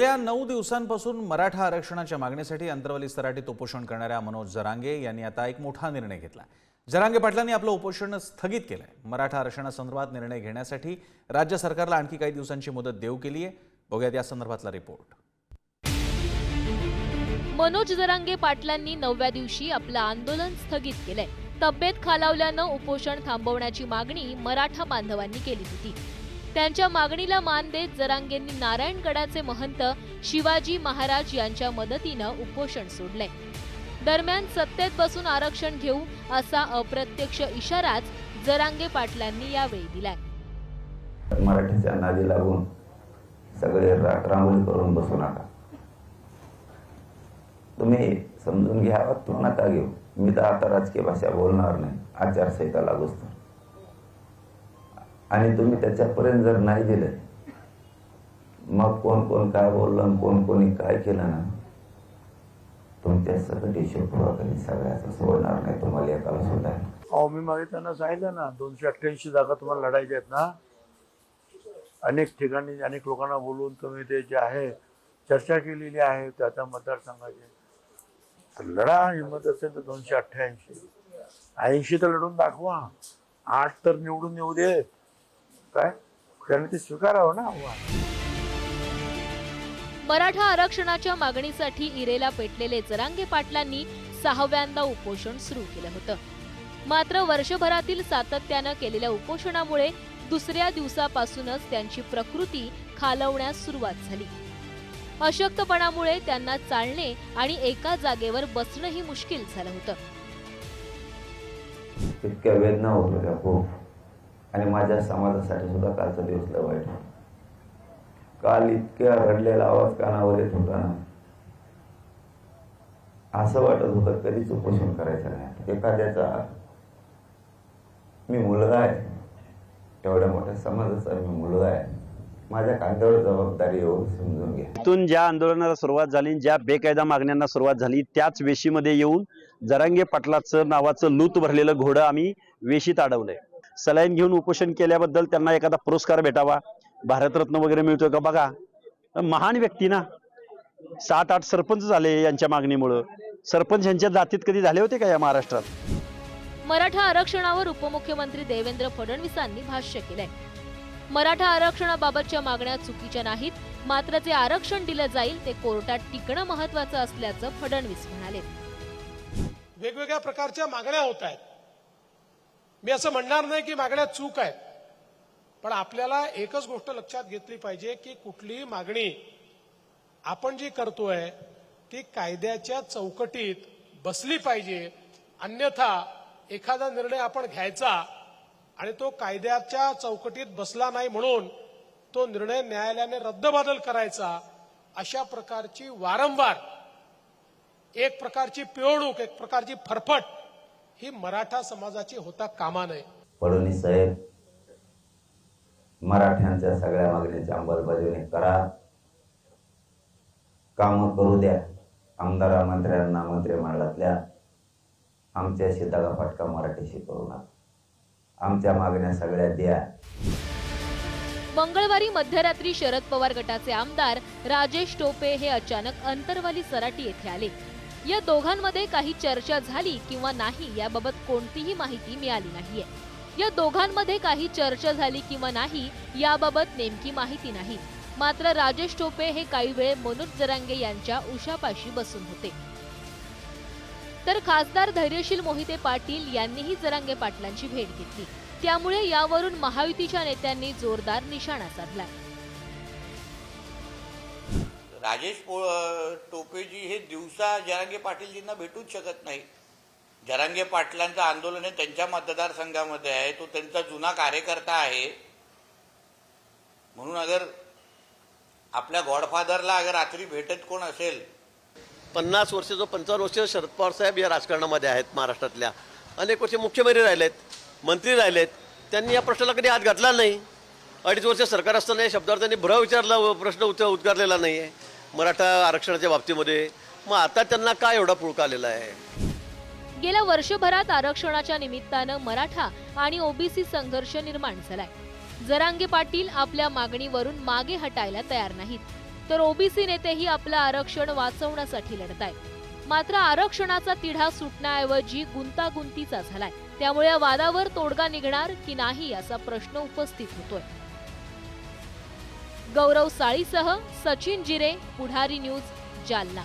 गेल्या नऊ दिवसांपासून मराठा आरक्षणाच्या मागणीसाठी अंतरवाली सराटीत उपोषण करणाऱ्या मनोज जरांगे यांनी आता एक मोठा निर्णय घेतला. जरांगे पाटलांनी आपलं उपोषण स्थगित केलंय. मराठा आरक्षणासंदर्भात निर्णय घेण्यासाठी राज्य सरकारला आणखी काही दिवसांची मुदत देऊ केली आहे. बघूयात या संदर्भातला रिपोर्ट. मनोज जरांगे पाटलांनी नवव्या दिवशी आपलं आंदोलन स्थगित केलंय. तब्येत खालावल्यानं उपोषण थांबवण्याची मागणी मराठा बांधवांनी केली होती. त्यांच्या मागणीला मान देत जरांगेंनी नारायणगडाचे महंत शिवाजी महाराज यांच्या मदतीनं उपोषण सोडले. दरम्यान सत्तेत बसून आरक्षण घेऊ असा अप्रत्यक्ष इशाराच जरांगे पाटलांनी यावेळी दिलाय. मराठीच्या नादी लागून सगळे रा- करून बसू नका. तुम्ही समजून घ्यावा तो नका घेऊ. मी तर आता राजकीय भाषा बोलणार नाही. आचारसंहिता लागूच तर आणि तुम्ही त्याच्यापर्यंत जर नाही दिले मग कोण कोण काय बोललं कोण कोणी काय केलं ना तुमच्या सगळं हिशोब सगळ्याचं सोडणार नाही. तुम्हाला एकाला सुद्धा अहो मी मागे त्यांना सांगितलं ना दोनशे अठ्ठ्याऐंशी जागा तुम्हाला लढायच्या आहेत ना. अनेक ठिकाणी अनेक लोकांना बोलून तुम्ही ते जे आहे चर्चा केलेली आहे त्या त्या मतदारसंघाची लढा हिंमत असेल तर दोनशे अठ्ठ्याऐंशी. ऐंशी तर लढून दाखवा. आठ तर निवडून येऊ दे. काय? त्याने ते स्वीकारावं ना? आव्हान मराठा आरक्षणाच्या मागणीसाठी इरेला पेटलेले जरांगे पाटलांनी सहाव्यांदा उपोषण सुरू केलं होतं. मात्र वर्षभरातील सातत्यानं केलेल्या उपोषणामुळे दुसऱ्या दिवसापासूनच त्यांची प्रकृती खालवण्यास सुरुवात झाली. अशक्तपणामुळे त्यांना चालणे आणि एका जागेवर बसणंही मुश्किल झालं होतं. इतक्या वेदना होत होत्या खूप. आणि माझ्या समाजासाठी सुद्धा कालचा दिवस लय वाईट होता. काल इतक्या रडलेला आवाज कानावर येत होता ना. असं वाटत होतं कधीच उपोषण करायचं नाही. एखाद्याचा मी मुलगा आहे. एवढ्या मोठ्या समाजाचा मी मुलगा आहे. माझ्या कांद्यावर जबाबदारी येऊन समजून घ्या. इथून ज्या आंदोलनाला सुरुवात झाली ज्या बेकायदा मागण्यांना सुरुवात झाली त्याच वेशीमध्ये येऊन जरांगे पाटलाचं नावाचं लूत भरलेलं घोडं आम्ही वेशीत अडवलंय. सलाईन घेऊन उपोषण केल्याबद्दल त्यांना एखादा पुरस्कार भेटावा भारतरत्न वगैरे मिळतोय का बघा. महान व्यक्ती ना. सात आठ सरपंच झाले यांच्या मागणीमुळं. सरपंच यांच्या जातीत कधी झाले होते का या महाराष्ट्रात? मराठा आरक्षणावर उपमुख्यमंत्री देवेंद्र फडणवीसांनी भाष्य केलंय. मराठा आरक्षणाबाबतच्या मागण्या चुकीच्या नाहीत मात्र जे आरक्षण दिलं जाईल ते कोर्टात टिकणं महत्वाचं असल्याचं फडणवीस म्हणाले. वेगवेगळ्या प्रकारच्या मागण्या होत आहेत. मी असं म्हणणार नाही की मागण्या चूक आहेत. पण आपल्याला एकच गोष्ट लक्षात घेतली पाहिजे की कुठलीही मागणी आपण जी करतोय ती कायद्याच्या चौकटीत बसली पाहिजे. अन्यथा एखादा निर्णय आपण घ्यायचा आणि तो कायद्याच्या चौकटीत बसला नाही म्हणून तो निर्णय न्यायालयाने रद्दबादल करायचा अशा प्रकारची वारंवार एक प्रकारची पिळवणूक एक प्रकारची फरफट ही मराठा समाजाची होता कामा नये. फडणवीस साहेब मराठ्यांच्या सगळ्या मागण्याची अंमलबजावणी करा. काम करू द्या. आमदार मंत्र्यांना मंत्रिमंडळातल्या आमच्याशी दगाफटका मराठीशी करू नका. आमच्या मागण्या सगळ्या द्या. मंगळवारी मध्यरात्री शरद पवार गटाचे आमदार राजेश टोपे हे अचानक अंतरवाली सराटी येथे आले. या दोघांमध्ये काही चर्चा झाली किंवा नाही याबाबत कोणतीही माहिती मिळाली नाहीये. या दोघांमध्ये काही चर्चा झाली किंवा नाही याबाबत नेमकी माहिती नाही. मात्र राजेश टोपे हे काही वेळ मनोज जरांगे यांच्या उशापाशी बसून होते. तर खासदार धैर्यशील मोहिते पाटील यांनीही जरांगे पाटलांची भेट घेतली. त्यामुळे यावरून महायुतीच्या नेत्यांनी जोरदार निशाणा साधला. राजेश पो- टोपेजी हे दिवसा जरांगे पाटीलजींना भेटूच शकत नाही. जरांगे पाटलांचं आंदोलन हे त्यांच्या मतदारसंघामध्ये आहे. तो त्यांचा जुना कार्यकर्ता आहे. म्हणून अगर आपल्या गॉडफादरला अगर रात्री भेटत कोण असेल. पन्नास वर्ष जो पंचावन्न वर्ष शरद पवार साहेब या राजकारणामध्ये आहेत महाराष्ट्रातल्या. अनेक वर्ष मुख्यमंत्री राहिलेत मंत्री राहिलेत. त्यांनी या प्रश्नाला कधी हात घातला नाही. अडीच वर्ष सरकार असताना या शब्दावर त्यांनी भुरा विचारला प्रश्न उच उद्गारलेला नाही आहे मराठा आरक्षणाच्या बाबतीमध्ये. मग आता त्यांना काय एवढा पुळका आलेला आहे? गेल्या वर्षभरात आरक्षणाच्या निमित्तानं मराठा आणि ओबीसी संघर्ष निर्माण झालाय. जरांगे पाटील आपल्या मागणीवरून मागे हटायला तयार नाहीत. तर ओबीसी नेतेही आपलं आरक्षण वाचवण्यासाठी लढत आहेत मात्र आरक्षणाचा तिढा सुटण्याऐवजी गुंतागुंतीचा झालाय. त्यामुळे या वादावर तोडगा निघणार की नाही असा प्रश्न उपस्थित होतोय. गौरव साळीसह सचिन जिरे पुढारी न्यूज जालना.